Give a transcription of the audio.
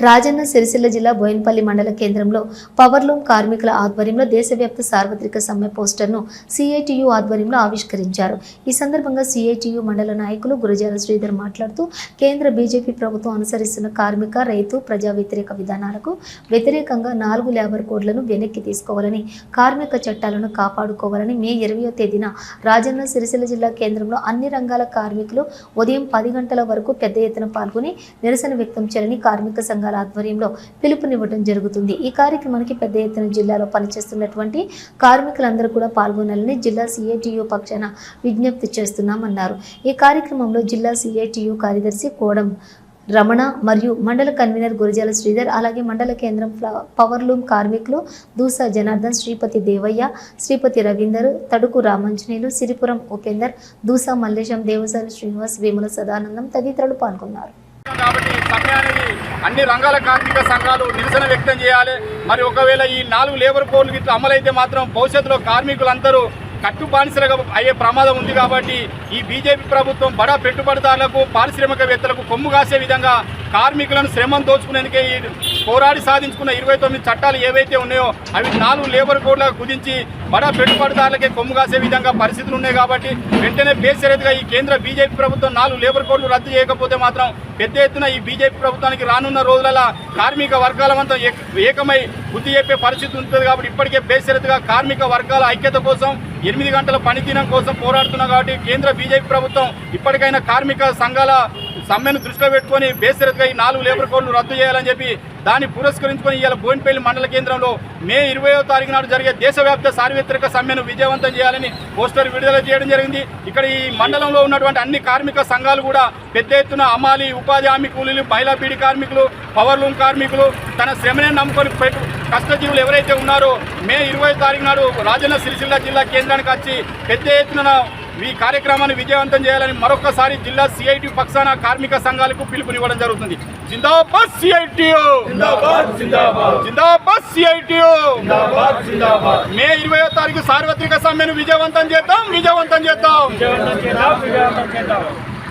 రాజన్న సిరిసిల్ల జిల్లా బోయిన్పల్లి మండల కేంద్రంలో పవర్లూమ్ కార్మికుల ఆధ్వర్యంలో దేశవ్యాప్త సార్వత్రిక సమ్మె పోస్టర్ను సిఐటియు ఆధ్వర్యంలో ఆవిష్కరించారు. ఈ సందర్భంగా సిఐటియు మండల నాయకులు గురజాల శ్రీధర్ మాట్లాడుతూ కేంద్ర బీజేపీ ప్రభుత్వం అనుసరిస్తున్న కార్మిక రైతు ప్రజా వ్యతిరేక విధానాలకు వ్యతిరేకంగా నాలుగు లేబర్ కోడ్లను వెనక్కి తీసుకోవాలని కార్మిక చట్టాలను కాపాడుకోవాలని మే ఇరవయో తేదీన రాజన్న సిరిసిల్ల జిల్లా కేంద్రంలో అన్ని రంగాల కార్మికులు ఉదయం పది గంటల వరకు పెద్ద ఎత్తున పాల్గొని నిరసన వ్యక్తం చేయాలని కార్మిక సంఘాల ఆధ్వర్యంలో పిలుపునివ్వడం జరుగుతుంది. ఈ కార్యక్రమానికి పెద్ద ఎత్తున జిల్లాలో పనిచేస్తున్నటువంటి కార్మికులందరూ కూడా పాల్గొనాలని జిల్లా సిఐటియు పక్షాన విజ్ఞప్తి చేస్తున్నామన్నారు. ఈ కార్యక్రమంలో జిల్లా సిఐటియు కార్యదర్శి కోడం రమణ మరియు మండల కన్వీనర్ గురజాల శ్రీధర్ అలాగే మండల కేంద్రం పవర్లూమ్ కార్మికులు దూసా జనార్దన్ శ్రీపతి దేవయ్య శ్రీపతి రవీందర్ తడుకు రామంజనేయులు సిరిపురం ఉపేందర్ దూసా మల్లేశం దేవసాని శ్రీనివాస్ వేముల సదానందం తదితరులు పాల్గొన్నారు. అన్ని రంగాల కార్మిక సంఘాలు నిరసన వ్యక్తం చేయాలి. మరి ఒకవేళ ఈ నాలుగు లేబర్ కోడ్లు ఇట్లా అమలైతే మాత్రం భవిష్యత్తులో కార్మికులందరూ కట్టు బానిసలుగా అయ్యే ప్రమాదం ఉంది కాబట్టి ఈ బీజేపీ ప్రభుత్వం బడా పెట్టుబడిదారులకు పారిశ్రామికవేత్తలకు కొమ్ము కాసే విధంగా కార్మికులను శ్రమం దోచుకునేందుకే ఈ పోరాడి సాధించుకున్న ఇరవై తొమ్మిది చట్టాలు ఏవైతే ఉన్నాయో అవి నాలుగు లేబర్ కోడ్లకు కుదించి బడా పెట్టుబడిదారులకే కొమ్ము కాసే విధంగా పరిస్థితులు ఉన్నాయి కాబట్టి వెంటనే బేసరెత్తుగా ఈ కేంద్ర బీజేపీ ప్రభుత్వం నాలుగు లేబర్ కోడ్లు రద్దు చేయకపోతే మాత్రం పెద్ద ఎత్తున ఈ బీజేపీ ప్రభుత్వానికి రానున్న రోజులలో కార్మిక వర్గాలమంతా ఏక- ఏకమై బుద్ధి చెప్పే పరిస్థితి ఉంటుంది కాబట్టి ఇప్పటికే బేసరెత్తుగా కార్మిక వర్గాల ఐక్యత కోసం ఎనిమిది గంటల పనిదినం కోసం పోరాడుతున్నాం కాబట్టి కేంద్ర బీజేపీ ప్రభుత్వం ఇప్పటికైనా కార్మిక సంఘాల సమ్మెను దృష్టిలో పెట్టుకొని బేసరత్గా ఈ నాలుగు లేబర్ కోడ్లు రద్దు చేయాలని చెప్పి దాన్ని పురస్కరించుకొని ఇవాళ బోయినపల్లి మండల కేంద్రంలో మే ఇరవయో తారీఖు నాడు జరిగే దేశవ్యాప్త సార్వత్రిక సమ్మెను విజయవంతం చేయాలని పోస్టర్ విడుదల చేయడం జరిగింది. ఇక్కడ ఈ మండలంలో ఉన్నటువంటి అన్ని కార్మిక సంఘాలు కూడా పెద్ద ఎత్తున అమాలి ఉపాధి హామీ కూలీలు మహిళా పీడి కార్మికులు పవర్ లూమ్ కార్మికులు తన శ్రమనే నమ్ముకొని పెట్టు కష్టజీవులు ఎవరైతే ఉన్నారో మే ఇరవై తారీఖు నాడు రాజన్న సిరిసిల్ల జిల్లా కేంద్రానికి వచ్చి పెద్ద ఎత్తున ఈ కార్యక్రమాన్ని విజయవంతం చేయాలని మరొకసారి జిల్లా సిఐటి పక్షాన కార్మిక సంఘాలకు పిలుపునివ్వడం జరుగుతుంది. జిందాబాద్ సిఐటియు జిందాబాద్ సిఐటియు మే ఇరవై తారీఖు సార్వత్రిక సమ్మెను విజయవంతం చేద్దాం విజయవంతం చేద్దాం!